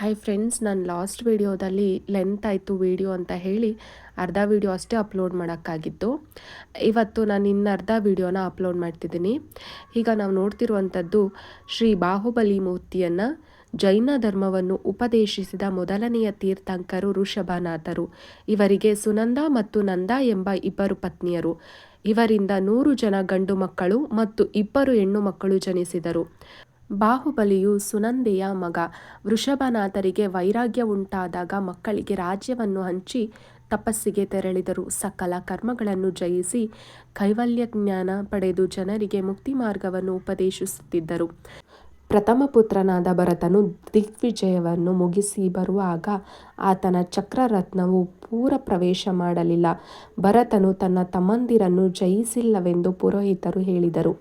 Hi friends ನಾನು last ವೀಡಿಯೋದಲ್ಲಿ length ಆಯಿತು ವೀಡಿಯೋ ಅಂತ ಹೇಳಿ ಅರ್ಧ ವೀಡಿಯೋ ಅಷ್ಟೇ ಅಪ್ಲೋಡ್ ಮಾಡೋಕ್ಕಾಗಿತ್ತು. ಇವತ್ತು ನಾನು ಇನ್ನು ಅರ್ಧ ವೀಡಿಯೋನ ಅಪ್ಲೋಡ್ ಮಾಡ್ತಿದ್ದೀನಿ. ಈಗ ನಾವು ನೋಡ್ತಿರುವಂಥದ್ದು ಶ್ರೀ ಬಾಹುಬಲಿ ಮೂರ್ತಿಯನ್ನು ಜೈನ ಧರ್ಮವನ್ನು ಉಪದೇಶಿಸಿದ ಮೊದಲನೆಯ ತೀರ್ಥಂಕರು ಋಷಭನಾಥರು. ಇವರಿಗೆ ಸುನಂದ ಮತ್ತು ನಂದ ಎಂಬ ಇಬ್ಬರು ಪತ್ನಿಯರು. ಇವರಿಂದ ನೂರು ಜನ ಗಂಡು ಮಕ್ಕಳು ಮತ್ತು ಇಬ್ಬರು ಹೆಣ್ಣು ಮಕ್ಕಳು ಜನಿಸಿದರು. ಬಾಹುಬಲಿಯು ಸುನಂದೆಯ ಮಗ. ವೃಷಭನಾಥರಿಗೆ ವೈರಾಗ್ಯ ಉಂಟಾದಾಗ ಮಕ್ಕಳಿಗೆ ರಾಜ್ಯವನ್ನು ಹಂಚಿ ತಪಸ್ಸಿಗೆ ತೆರಳಿದರು. ಸಕಲ ಕರ್ಮಗಳನ್ನು ಜಯಿಸಿ ಕೈವಲ್ಯ ಜ್ಞಾನ ಪಡೆದು ಜನರಿಗೆ ಮುಕ್ತಿ ಮಾರ್ಗವನ್ನು ಉಪದೇಶಿಸುತ್ತಿದ್ದರು. ಪ್ರಥಮ ಪುತ್ರನಾದ ಭರತನು ದಿಗ್ವಿಜಯವನ್ನು ಮುಗಿಸಿ ಬರುವಾಗ ಆತನ ಚಕ್ರರತ್ನವು ಪೂರ ಪ್ರವೇಶ ಮಾಡಲಿಲ್ಲ. ಭರತನು ತನ್ನ ತಮ್ಮಂದಿರನ್ನು ಜಯಿಸಿಲ್ಲವೆಂದು ಪುರೋಹಿತರು ಹೇಳಿದರು.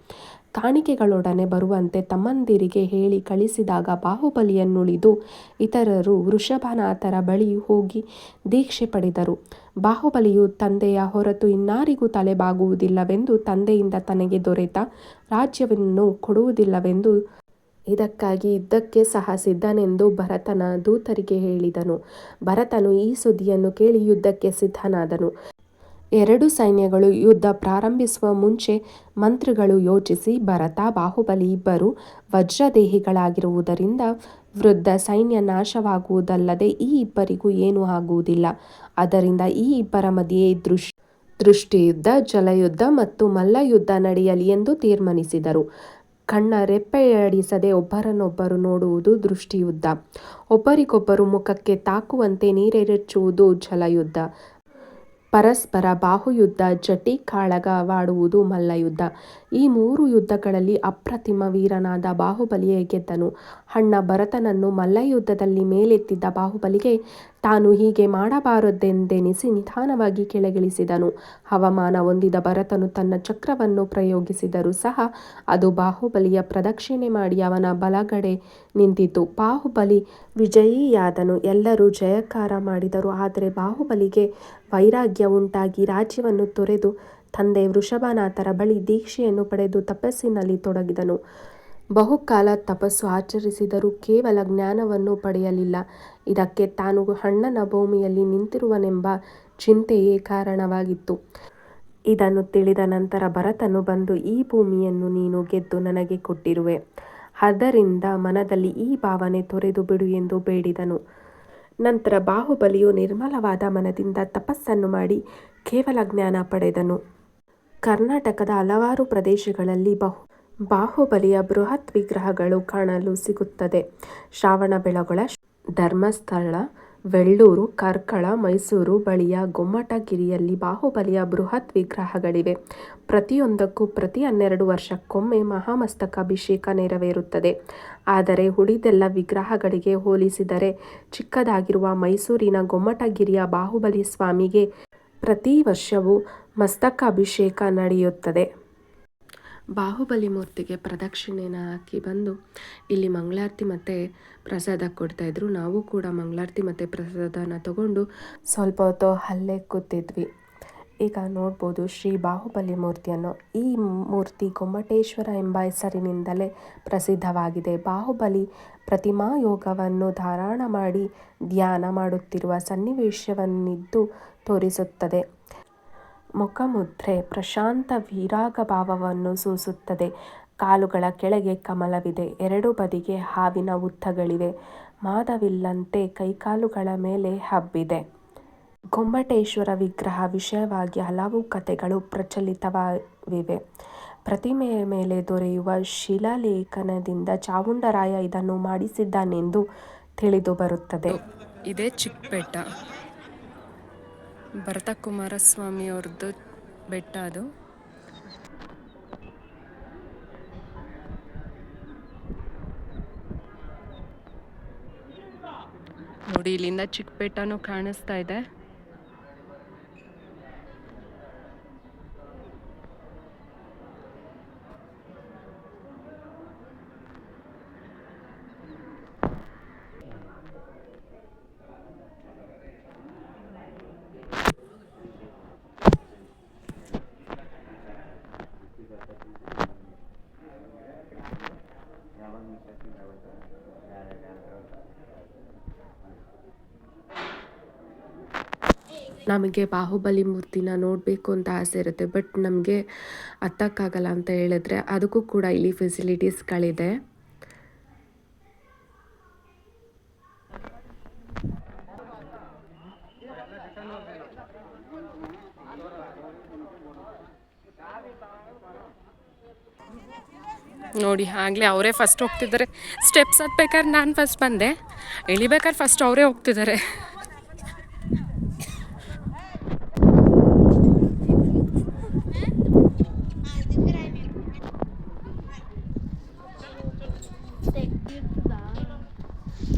ಕಾಣಿಕೆಗಳೊಡನೆ ಬರುವಂತೆ ತಮ್ಮಂದಿರಿಗೆ ಹೇಳಿ ಕಳಿಸಿದಾಗ ಬಾಹುಬಲಿಯನ್ನುಳಿದು ಇತರರು ವೃಷಭನಾಥರ ಬಳಿ ಹೋಗಿ ದೀಕ್ಷೆ ಪಡೆದರು. ಬಾಹುಬಲಿಯು ತಂದೆಯ ಹೊರತು ಇನ್ನಾರಿಗೂ ತಲೆಬಾಗುವುದಿಲ್ಲವೆಂದು ತಂದೆಯಿಂದ ತನಗೆ ದೊರೆತ ರಾಜ್ಯವನ್ನು ಕೊಡುವುದಿಲ್ಲವೆಂದು ಇದಕ್ಕಾಗಿ ಇದ್ದಕ್ಕೆ ಸಹ ಸಿದ್ಧನೆಂದು ಭರತನ ದೂತರಿಗೆ ಹೇಳಿದನು. ಭರತನು ಈ ಸುದ್ದಿಯನ್ನು ಕೇಳಿ ಯುದ್ಧಕ್ಕೆ ಸಿದ್ಧನಾದನು. ಎರಡು ಸೈನ್ಯಗಳು ಯುದ್ಧ ಪ್ರಾರಂಭಿಸುವ ಮುಂಚೆ ಮಂತ್ರಿಗಳು ಯೋಚಿಸಿ ಭರತ, ಬಾಹುಬಲಿ ಇಬ್ಬರು ವಜ್ರದೇಹಿಗಳಾಗಿರುವುದರಿಂದ ವೃದ್ಧ ಸೈನ್ಯ ನಾಶವಾಗುವುದಲ್ಲದೆ ಈ ಇಬ್ಬರಿಗೂ ಏನೂ ಆಗುವುದಿಲ್ಲ. ಅದರಿಂದ ಈ ಇಬ್ಬರ ಮಧ್ಯೆ ದೃಶ್, ದೃಷ್ಟಿಯುದ್ಧ, ಜಲಯುದ್ಧ ಮತ್ತು ಮಲ್ಲಯುದ್ಧ ನಡೆಯಲಿ ಎಂದು ತೀರ್ಮಾನಿಸಿದರು. ಕಣ್ಣ ರೆಪ್ಪೆಯಡಿಸದೆ ಒಬ್ಬರನ್ನೊಬ್ಬರು ನೋಡುವುದು ದೃಷ್ಟಿಯುದ್ಧ. ಒಬ್ಬರಿಗೊಬ್ಬರು ಮುಖಕ್ಕೆ ತಾಕುವಂತೆ ನೀರೆರಚುವುದು ಜಲಯುದ್ಧ. ಪರಸ್ಪರ ಬಾಹುಯುದ್ಧ, ಜಟಿ ಕಾಳಗವಾಡುವುದು ಮಲ್ಲಯುದ್ಧ. ಈ ಮೂರು ಯುದ್ಧಗಳಲ್ಲಿ ಅಪ್ರತಿಮ ವೀರನಾದ ಬಾಹುಬಲಿಯೇ ಗೆದ್ದನು. ಅಣ್ಣ ಭರತನನ್ನು ಮಲ್ಲಯುದ್ಧದಲ್ಲಿ ಮೇಲೆತ್ತಿದ್ದ ಬಾಹುಬಲಿಗೆ ತಾನು ಹೀಗೆ ಮಾಡಬಾರದೆಂದೆನಿಸಿ ನಿಧಾನವಾಗಿ ಕೆಳಗಿಳಿಸಿದನು. ಹವಾಮಾನ ಹೊಂದಿದ ಭರತನು ತನ್ನ ಚಕ್ರವನ್ನು ಪ್ರಯೋಗಿಸಿದರೂ ಸಹ ಅದು ಬಾಹುಬಲಿಯ ಪ್ರದಕ್ಷಿಣೆ ಮಾಡಿ ಅವನ ಬಲಗಡೆ ನಿಂತಿತು ಬಾಹುಬಲಿ ವಿಜಯಿಯಾದನು. ಎಲ್ಲರೂ ಜಯಕಾರ ಮಾಡಿದರು. ಆದರೆ ಬಾಹುಬಲಿಗೆ ವೈರಾಗ್ಯ ಉಂಟಾಗಿ ರಾಜ್ಯವನ್ನು ತೊರೆದು ತಂದೆ ವೃಷಭನಾಥರ ಬಳಿ ದೀಕ್ಷೆಯನ್ನು ಪಡೆದು ತಪಸ್ಸಿನಲ್ಲಿ ತೊಡಗಿದನು. ಬಹುಕಾಲ ತಪಸ್ಸು ಆಚರಿಸಿದರೂ ಕೇವಲ ಜ್ಞಾನವನ್ನು ಪಡೆಯಲಿಲ್ಲ. ಇದಕ್ಕೆ ತಾನು ಅಣ್ಣನ ಭೂಮಿಯಲ್ಲಿ ನಿಂತಿರುವನೆಂಬ ಚಿಂತೆಯೇ ಕಾರಣವಾಗಿತ್ತು. ಇದನ್ನು ತಿಳಿದ ನಂತರ ಭರತನು ಬಂದು, ಈ ಭೂಮಿಯನ್ನು ನೀನು ಗೆದ್ದು ನನಗೆ ಕೊಟ್ಟಿರುವೆ. ಅದರಿಂದ ಮನದಲ್ಲಿ ಈ ಭಾವನೆ ತೊರೆದು ಬಿಡು ಎಂದು ಬೇಡಿದನು. ನಂತರ ಬಾಹುಬಲಿಯು ನಿರ್ಮಲವಾದ ಮನದಿಂದ ತಪಸ್ಸನ್ನು ಮಾಡಿ ಕೇವಲ ಜ್ಞಾನ ಪಡೆದನು. ಕರ್ನಾಟಕದ ಹಲವಾರು ಪ್ರದೇಶಗಳಲ್ಲಿ ಬಹು ಬಾಹುಬಲಿಯ ಬೃಹತ್ ವಿಗ್ರಹಗಳು ಕಾಣಲು ಸಿಗುತ್ತದೆ. ಶ್ರಾವಣಬೆಳಗೊಳ ಧರ್ಮಸ್ಥಳ, ವೆಳ್ಳೂರು, ಕಾರ್ಕಳ, ಮೈಸೂರು ಬಳಿಯ ಗೊಮ್ಮಟಗಿರಿಯಲ್ಲಿ ಬಾಹುಬಲಿಯ ಬೃಹತ್ ವಿಗ್ರಹಗಳಿವೆ. ಪ್ರತಿಯೊಂದಕ್ಕೂ ಪ್ರತಿ ಹನ್ನೆರಡು ವರ್ಷಕ್ಕೊಮ್ಮೆ ಮಹಾಮಸ್ತಕಾಭಿಷೇಕ ನೆರವೇರುತ್ತದೆ. ಆದರೆ ಉಳಿದೆಲ್ಲ ವಿಗ್ರಹಗಳಿಗೆ ಹೋಲಿಸಿದರೆ ಚಿಕ್ಕದಾಗಿರುವ ಮೈಸೂರಿನ ಗೊಮ್ಮಟಗಿರಿಯ ಬಾಹುಬಲಿ ಸ್ವಾಮಿಗೆ ಪ್ರತಿ ವರ್ಷವೂ ಮಸ್ತಕಾಭಿಷೇಕ ನಡೆಯುತ್ತದೆ. ಬಾಹುಬಲಿ ಮೂರ್ತಿಗೆ ಪ್ರದಕ್ಷಿಣೆನ ಹಾಕಿ ಬಂದು ಇಲ್ಲಿ ಮಂಗಳಾರತಿ ಮತ್ತು ಪ್ರಸಾದ ಕೊಡ್ತಾಯಿದ್ರು ನಾವು ಕೂಡ ಮಂಗಳಾರತಿ ಮತ್ತು ಪ್ರಸಾದನ ತಗೊಂಡು ಸ್ವಲ್ಪ ಹೊತ್ತು ಅಲ್ಲೇ ಕೂತಿದ್ವಿ. ಈಗ ನೋಡ್ಬೋದು ಶ್ರೀ ಬಾಹುಬಲಿ ಮೂರ್ತಿಯನ್ನು ಈ ಮೂರ್ತಿ ಗೊಮ್ಮಟೇಶ್ವರ ಎಂಬ ಹೆಸರಿನಿಂದಲೇ ಪ್ರಸಿದ್ಧವಾಗಿದೆ. ಬಾಹುಬಲಿ ಪ್ರತಿಮಾ ಯೋಗವನ್ನು ಧಾರಣ ಮಾಡಿ ಧ್ಯಾನ ಮಾಡುತ್ತಿರುವ ಸನ್ನಿವೇಶವನ್ನಿದ್ದು ತೋರಿಸುತ್ತದೆ. ಮುಖಮುದ್ರೆ ಪ್ರಶಾಂತ ವಿರಾಗ ಭಾವವನ್ನು ಸೂಸುತ್ತದೆ. ಕಾಲುಗಳ ಕೆಳಗೆ ಕಮಲವಿದೆ. ಎರಡು ಬದಿಗೆ ಹಾವಿನ ಉದ್ದಗಳಿವೆ. ಮಾದವಿಲ್ಲಂತೆ ಕೈಕಾಲುಗಳ ಮೇಲೆ ಹಬ್ಬಿದೆ. ಗೊಮ್ಮಟೇಶ್ವರ ವಿಗ್ರಹ ವಿಷಯವಾಗಿ ಹಲವು ಕಥೆಗಳು ಪ್ರಚಲಿತವಾಗಿವೆ. ಪ್ರತಿಮೆಯ ಮೇಲೆ ದೊರೆಯುವ ಶಿಲಾಲೇಖನದಿಂದ ಚಾವುಂಡರಾಯ ಇದನ್ನು ಮಾಡಿಸಿದ್ದಾನೆಂದು ತಿಳಿದು ಬರುತ್ತದೆ. ಇದೇ ಚಿಕ್ಕಬೆಟ್ಟ ಭರತ ಕುಮಾರಸ್ವಾಮಿ ಅವ್ರದ್ದು ಬೆಟ್ಟ ಅದು. ನೋಡಿ ಇಲ್ಲಿಂದ ಚಿಕ್ಕ ಬೆಟ್ಟನೂ ಕಾಣಿಸ್ತಾ ಇದೆ. ನಮಗೆ ಬಾಹುಬಲಿ ಮೂರ್ತಿನ ನೋಡಬೇಕು ಅಂತ ಆಸೆ ಇರುತ್ತೆ, ಬಟ್ ನಮಗೆ ಹತ್ತಕ್ಕಾಗಲ್ಲ ಅಂತ ಹೇಳಿದ್ರೆ, ಅದಕ್ಕೂ ಕೂಡ ಇಲ್ಲಿ ಫೆಸಿಲಿಟೀಸ್ಗಳಿದೆ ನೋಡಿ, ಆಗಲೇ ಅವರೇ ಫಸ್ಟ್ ಹೋಗ್ತಿದ್ದಾರೆ. ಸ್ಟೆಪ್ಸ್ ಹತ್ಬೇಕಾದ್ರೆ ನಾನು ಫಸ್ಟ್ ಬಂದೆ. ಇಳಿಬೇಕಾದ್ರೆ ಫಸ್ಟ್ ಅವರೇ ಹೋಗ್ತಿದ್ದಾರೆ.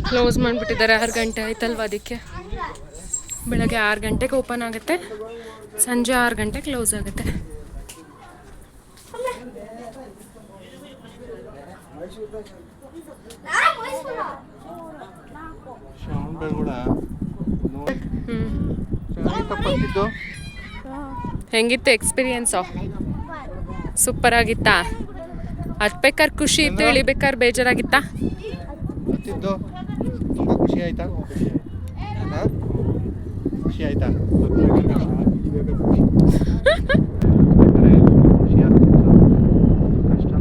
ಕ್ಲೋಸ್ ಮಾಡಿಬಿಟ್ಟಿದ್ದಾರೆ. ಆರು ಗಂಟೆ ಆಯ್ತಲ್ವ ಅದಕ್ಕೆ? ಬೆಳಗ್ಗೆ ಆರು ಗಂಟೆಗೆ ಓಪನ್ ಆಗುತ್ತೆ. ಸಂಜೆ ಆರು ಗಂಟೆ ಕ್ಲೋಸ್ ಆಗುತ್ತೆ. ಶ್ರವಣ ಬೆಳಗುಳ ಹ್ಞೂ ತಪ್ಪಾಗ್ತಿದ್ದು ಹೆಂಗಿತ್ತು ಎಕ್ಸ್ಪೀರಿಯನ್ಸು ಸೂಪರ್ ಆಗಿತ್ತಾ ಹತ್ಬೇಕಾದ್ರೆ ಖುಷಿ ಇತ್ತು ಇಳಿಬೇಕಾದ್ರೆ ಬೇಜಾರಾಗಿತ್ತಾ ಗೊತ್ತಿದ್ದು ತುಂಬ ಖುಷಿ ಆಯ್ತಾ ಹಾ? ಖುಷಿ ಆಯ್ತಾ ಖುಷಿ ಆಗ್ತಿತ್ತು ಕಷ್ಟ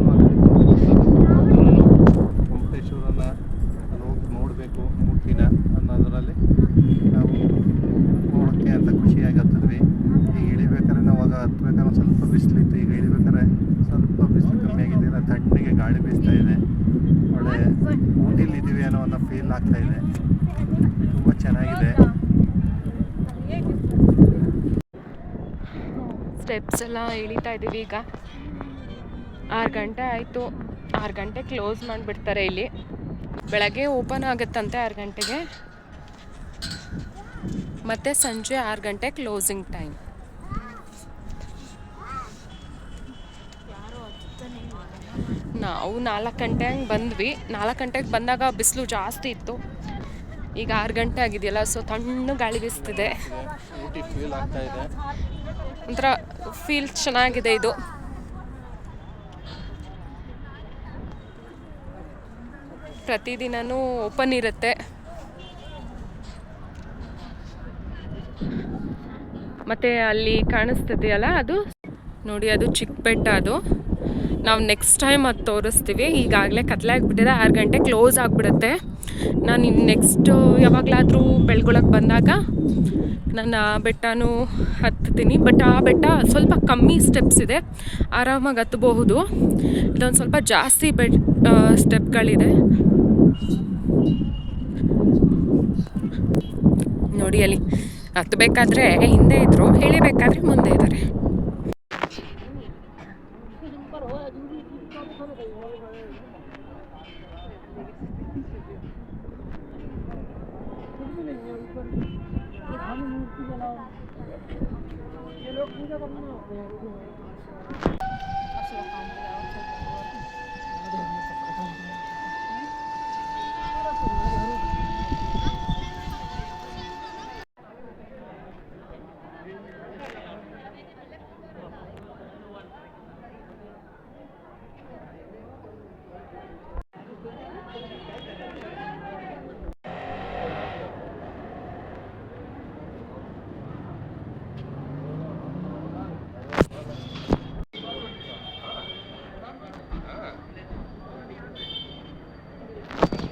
ವೆಂಕಟೇಶ್ವರನ ಹೋಗಿ ನೋಡಬೇಕು ಮೂರ್ತಿನ ಅನ್ನೋದರಲ್ಲಿ ನಾವು ನೋಡೋಕ್ಕೆ ಅಂತ ಖುಷಿಯಾಗಿ ಹತ್ತಿದ್ವಿ ಈಗ ಇಳಿಬೇಕಾದ್ರೆ ನಾವು ಆಗ ಹತ್ಬೇಕಾದ್ರೆ ಸ್ವಲ್ಪ ಬಿಸಿಲಿತ್ತು. ಈಗ ಇಳಿಬೇಕಾದ್ರೆ ಸ್ವಲ್ಪ ಬಿಸಿಲು ಕಮ್ಮಿ ಆಗಿದೆ. ಇಲ್ಲ, ತಣ್ಣಗೆ ಗಾಳಿ ಬೀಸ್ತಾ ಇದೆ. ಒಳ್ಳೆ ಊಟಿಲಿ ಇದ್ದೀವಿ ಅನ್ನೋ ಒಂದು ಫೀಲ್ ಆಗ್ತಾ ಇದೆ. ತುಂಬ ಚೆನ್ನಾಗಿದೆ. ಸ್ಟೆಪ್ಸ್ ಎಲ್ಲ ಇಳಿತಾ ಇದ್ದೀವಿ ಈಗ. ಆರು ಗಂಟೆ ಆಯಿತು. ಆರು ಗಂಟೆ ಕ್ಲೋಸ್ ಮಾಡಿಬಿಡ್ತಾರೆ ಇಲ್ಲಿ. ಬೆಳಗ್ಗೆ ಓಪನ್ ಆಗುತ್ತಂತೆ ಆರು ಗಂಟೆಗೆ. ಮತ್ತು ಸಂಜೆ ಆರು ಗಂಟೆ ಕ್ಲೋಸಿಂಗ್ ಟೈಮ್ ನಾವು ನಾಲ್ಕು ಗಂಟೆ ಹಂಗೆ ಬಂದ್ವಿ. ನಾಲ್ಕು ಗಂಟೆಗೆ ಬಂದಾಗ ಬಿಸಿಲು ಜಾಸ್ತಿ ಇತ್ತು. ಈಗ ಆರು ಗಂಟೆ ಆಗಿದೆಯಲ್ಲ ಸೊ ತಣ್ಣು ಗಾಳಿ ಬೀಸ್ತಿದೆ. ಒಂಥರ ಫೀಲ್ ಚೆನ್ನಾಗಿದೆ ಇದು. ಪ್ರತಿದಿನೂ ಓಪನ್ ಇರುತ್ತೆ. ಮತ್ತು ಅಲ್ಲಿ ಕಾಣಿಸ್ತಿದೆಯಲ್ಲ ಅದು? ನೋಡಿ, ಅದು ಚಿಕ್ಕ ಬೆಟ್ಟ ಅದು. ನಾವು ನೆಕ್ಸ್ಟ್ ಟೈಮ್ ಅದು ತೋರಿಸ್ತೀವಿ. ಈಗಾಗಲೇ ಕತ್ಲೆ ಆಗಿಬಿಟ್ಟಿದೆ. ಆರು ಗಂಟೆ ಕ್ಲೋಸ್ ಆಗಿಬಿಡುತ್ತೆ. ನಾನು ಇನ್ನು ನೆಕ್ಸ್ಟು ಯಾವಾಗಲಾದರೂ ಬೆಳ್ಗೊಳಕ್ಕೆ ಬಂದಾಗ ನಾನು ಆ ಬೆಟ್ಟನೂ ಹತ್ತೀನಿ. ಬಟ್ ಆ ಬೆಟ್ಟ ಸ್ವಲ್ಪ ಕಮ್ಮಿ ಸ್ಟೆಪ್ಸ್ ಇದೆ. ಆರಾಮಾಗಿ ಹತ್ತಬಹುದು ಇದೊಂದು ಸ್ವಲ್ಪ ಜಾಸ್ತಿ ಬೆಟ್ ಸ್ಟೆಪ್ಗಳಿದೆ ನೋಡಿ, ಅಲ್ಲಿ ಹತ್ತಬೇಕಾದ್ರೆ ಹಿಂದೆ ಇದ್ರು ಇಳಿಬೇಕಾದ್ರೆ ಮುಂದೆ ಇದ್ದಾರೆ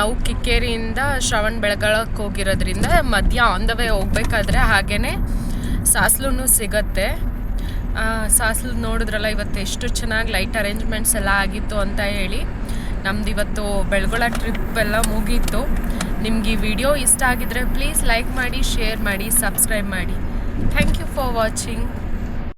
ನಾವು ಕಿಕ್ಕೇರಿಯಿಂದ ಶ್ರವಣ್ ಬೆಳಗಾಳಕ್ಕೆ ಹೋಗಿರೋದ್ರಿಂದ ಮಧ್ಯ ಆನ್ ದ ವೇ ಹೋಗ್ಬೇಕಾದ್ರೆ ಹಾಗೇ ಸಾಸ್ಲೂ ಸಿಗತ್ತೆ. ಸಾಸ್ಲು ನೋಡಿದ್ರಲ್ಲ, ಇವತ್ತು ಎಷ್ಟು ಚೆನ್ನಾಗಿ ಲೈಟ್ ಅರೇಂಜ್ಮೆಂಟ್ಸ್ ಎಲ್ಲ ಆಗಿತ್ತು ಅಂತ ಹೇಳಿ. ನಮ್ದು ಇವತ್ತು ಬೆಳಗೊಳ ಟ್ರಿಪ್ ಎಲ್ಲ ಮುಗೀತು. ನಿಮ್ಗೆ ಈ ವಿಡಿಯೋ ಇಷ್ಟ ಆಗಿದ್ರೆ ಪ್ಲೀಸ್ ಲೈಕ್ ಮಾಡಿ ಶೇರ್ ಮಾಡಿ ಸಬ್ಸ್ಕ್ರೈಬ್ ಮಾಡಿ. Thank you for watching